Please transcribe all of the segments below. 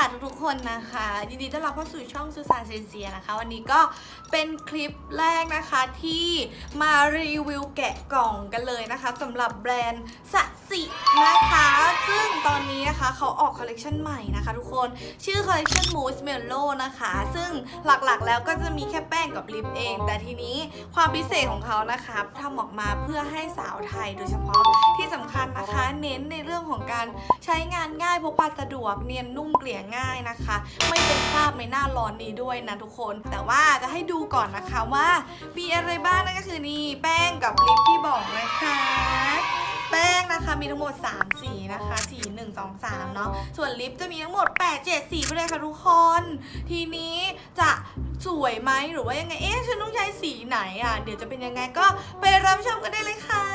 ค่ะทุกๆคนนะคะยินดีต้อนรับเข้าสู่ช่องซูซานเซนเซียนะคะ วันนี้ก็เป็นคลิปแรกนะคะที่มารีวิวแกะกล่องกันเลยนะคะสำหรับแบรนด์สสินะคะ ซึ่ง ตอนนี้นะคะเขาออกคอลเลกชันใหม่นะคะทุกคนชื่อคอลเลกชัน Moose m e l o นะคะ ซึ่งหลักๆแล้วก็จะมีแค่แป้งกับลิปเอง แต่ทีนี้ความพิเศษของเขานะคะทำออกมาเพื่อให้สาวไทยโดยเฉพาะที่สำคัญนะคะเน้นในเรื่องของการใช้งานง่ายพกพาสะดวกเนียนนุ่มเกลี่ยง่ายนะคะ ไม่เป็นคราบในหน้าร้อนนี้ด้วยนะทุกคน แต่ว่าจะให้ดูก่อนนะคะว่ามีอะไรบ้างนั่นก็คือนี่แป้งกับลิปที่บอกนะคะ แป้งนะคะมีทั้งหมด 3 สีนะคะ สี1 2 3 เนาะส่วนลิปจะมีทั้งหมด 8 7 สีไปเลยค่ะทุกคน ทีนี้จะสวยไหมหรือว่ายังไง เอ๊ะฉันต้องใช้สีไหนอะ เดี๋ยวจะเป็นยังไงก็ไปรับชมกันได้เลยค่ะ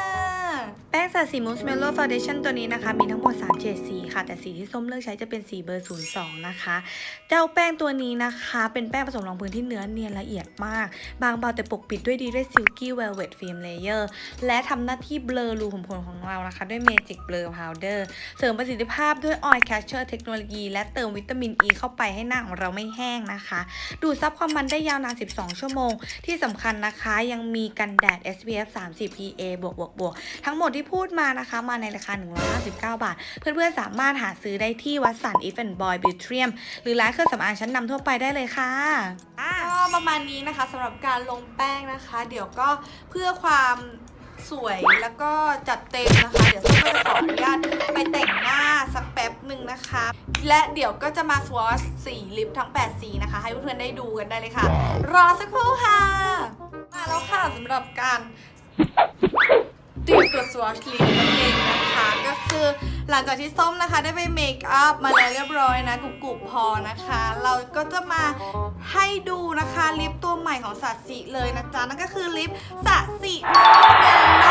สัสีมูสเมลโล่ฟาวเดชั่นตัวนี้นะคะ มีทั้งหมด3เฉดสีค่ะ แต่สีที่ส้มเลือกใช้จะเป็นสีเบอร์ 02 นะคะ เจ้าแป้งตัวนี้นะคะ เป็นแป้งผสมรองพื้นที่เนื้อเนียนละเอียดมาก บางเบาแต่ปกปิดด้วยดีด้วย Silky Velvet Film Layer และทำหน้าที่เบลอรูขุมขนของเรานะคะ ด้วย Magic Blur Powder เสริมประสิทธิภาพด้วย Oil Catcher เทคโนโลยีและเติมวิตามินอ e ีเข้าไปให้หน้าของเราไม่แห้งนะคะ ดูดซับความมันได้ยาวนาน 12 ชั่วโมง ที่สำคัญนะคะยังมีกันแดด SPF 30 PA บวกบวกบวกทั้งหมดที่พูดมานะคะมาในราคา 159 บาท เพื่อนๆสามารถหาซื้อได้ที่วัดสัน If and Boy Beauty หรือร้านเครื่องสำอางชั้นนำทั่วไปได้เลยค่ะก็ประมาณนี้นะคะสำหรับการลงแป้งนะคะ เดี๋ยวก็เพื่อความสวยแล้วก็จัดเต็มนะคะ เดี๋ยวส้มก็จะขออนุญาตไปแต่งหน้าสักแป๊บหนึ่งนะคะ และเดี๋ยวก็จะมาสวอชสีลิปทั้ง 8 สีนะคะ ให้เพื่อนๆได้ดูกันได้เลยค่ะ รอสักครู่ค่ะ มาแล้วค่ะสำหรับการเตรียมตัวสวอชลิปนั่นเองนะคะ ก็คือหลังจากที่ส้มนะคะได้ไปเมคอัพมาแล้วเรียบร้อยนะกรุบๆพอนะคะ เราก็จะมาให้ดูนะคะลิปตัวใหม่ของสัตสิเลยนะจ๊ะ นั่นก็คือลิปสัตสิเมลโล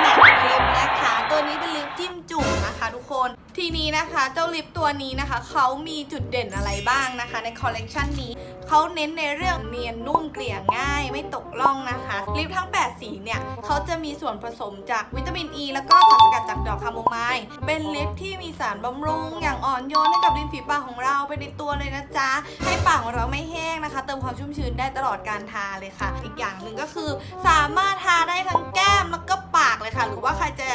แมทลิปนะคะ ตัวนี้เป็นลิปจิ้มจุ่มนะคะทุกคนทีนี้นะคะเจ้าลิปตัวนี้นะคะเขามีจุดเด่นอะไรบ้างนะคะ ในคอลเลกชันนี้เขาเน้นในเรื่องเนียนนุ่มเกลี่ยง่าย ไม่ตกล่องนะคะลิปทั้ง 8 สีเนี่ยเขาจะมีส่วนผสมจากวิตามินอ e ีแล้วก็สารสกัดจากดอกคาโมไมล์เป็นลิปที่มีสารบำรุง อย่างอ่อนโยนให้กับริมฝีปากของเราไปในตัวเลยนะจ๊ะ ให้ปากของเราไม่แห้งนะคะ เติมความชุ่มชื้นได้ตลอดการทาเลยค่ะ อีกอย่างหนึ่งก็คือ สามารถทาได้ทั้งแก้มแล้วก็ปากเลยค่ะ หรือว่าใครจะ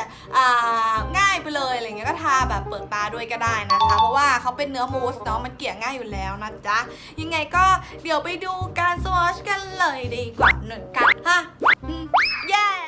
ง่ายไปเลยอะไรเงี้ยก็ทาแบบเปิดตาด้วยก็ได้นะคะ เพราะว่าเขาเป็นเนื้อมูสเนาะมันเกลี่ยง่ายอยู่แล้วนะจ๊ะยังไงก็เดี๋ยวไปดูการสวอชกันเลยดีกว่าหนึ่งกันฮะ เย้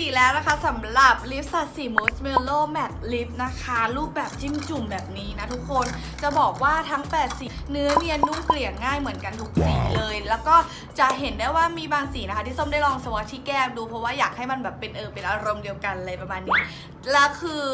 สีแล้วนะคะสำหรับลิปสัตสีมูสเมลโล่แมตลิปนะคะ รูปแบบจิ้มจุ่มแบบนี้นะทุกคนจะบอกว่าทั้ง 8 สี เนื้อเนียนนุ่มเกลี่ยง่ายเหมือนกันทุกสีเลย แล้วก็จะเห็นได้ว่ามีบางสีนะคะ ที่ส้มได้ลองสวอชที่แก้มดูเพราะว่าอยากให้มันแบบเป็นเออเป็นอารมณ์เดียวกันเลยประมาณนี้แล้วคือ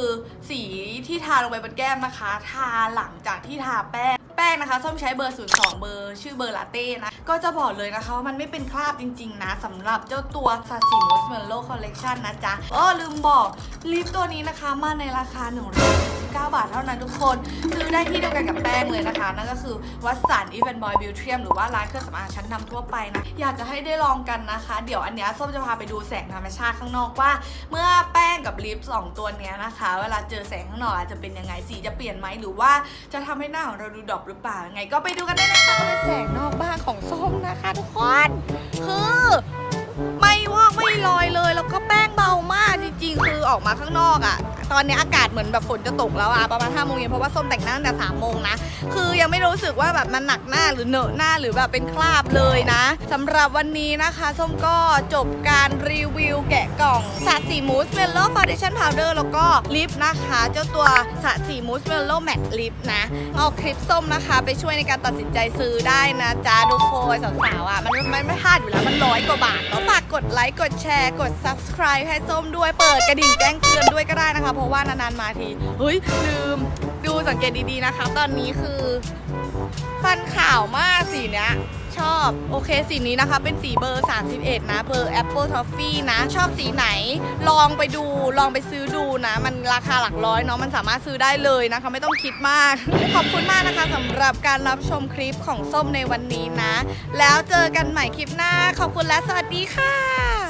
สีที่ทาลงไปบนแก้มนะคะ ทาหลังจากที่ทาแป้ง แป้งนะคะส้มใช้เบอร์ 02 เบอร์ชื่อเบอร์ลาเต้นะ ก็จะบอกเลยนะคะว่ามันไม่เป็นคราบจริง ๆ นะสำหรับเจ้าตัวซาซิมูสเมลโลคอลเลคชันนะจ๊ะเออลืมบอกลิปตัวนี้นะคะมาในราคา169 บาทเท่านั้นทุกคน ซื้อได้ที่เดียวกันกับแป้งเลยนะคะ นั่นก็คือวัสสันอีเวนบอยบิวเทียมหรือว่าร้านเครื่องสำอางชั้นนำทั่วไปนะ อยากจะให้ได้ลองกันนะคะ เดี๋ยวอันเนี้ยส้มจะพาไปดูแสงธรรมชาติข้างนอกว่า เมื่อแป้งกับลิปสองตัวเนี้ยนะคะ เวลาเจอแสงข้างนอกอาจจะเป็นยังไงสีจะเปลี่ยนไหมหรือว่าจะทำให้หน้าของเราดูดรอปหรือเปล่ายังไง ก็ไปดูกันได้นะคะแสงนอกบ้านของส้มนะคะทุกคนคือไม่วอกไม่ลอยเลย แล้วก็แป้งเบามากจริงๆ คือออกมาข้างนอกอะ่ะ ตอนนี้อากาศเหมือนแบบฝนจะตกแล้วอะประมาณห้าโมงเย็นเพราะว่าส้มแต่งหน้าตั้งแต่สามโมงนะ คือยังไม่รู้สึกว่าแบบมันหนักหน้าหรือเหนอะหน้าหรือแบบเป็นคราบเลยนะสำหรับวันนี้นะคะ ส้มก็จบการรีวิวแก กล่องสระสีมูสเมลโล่ฟาวเดชั่นพาวเดอร์แล้วก็ลิปนะคะ เจ้าตัวสระสีมูสเมลโล่แมตต์ลิปนะ เอาคลิปส้มนะคะ ไปช่วยในการตัดสินใจซื้อได้นะจ๊ะทุกคนสาวๆอะ มันมันไม่พลาดอยู่แล้ว มันร้อยกว่าบาทแล้วฝากกดไลค์ กดแชร์ กด subscribe ให้ส้มด้วยเปิดกระดิ่งแจ้งเตือนด้วยก็ได้นะคะ เพราะว่านานๆมาที เฮ้ย ลืมดูสังเกตดีๆนะคะ ตอนนี้คือ ฟันขาวมากสีเนี้ย ชอบ โอเคสีนี้นะคะ เป็นสีเบอร์ 31 นะเบอร์ Apple Toffee นะ ชอบสีไหน ลองไปดูลองไปซื้อดูนะ มันราคาหลักร้อยเนาะมันสามารถซื้อได้เลยนะคะ ไม่ต้องคิดมาก ขอบคุณมากนะคะสำหรับการรับชมคลิปของส้มในวันนี้นะ แล้วเจอกันใหม่คลิปหน้า ขอบคุณและสวัสดีค่ะ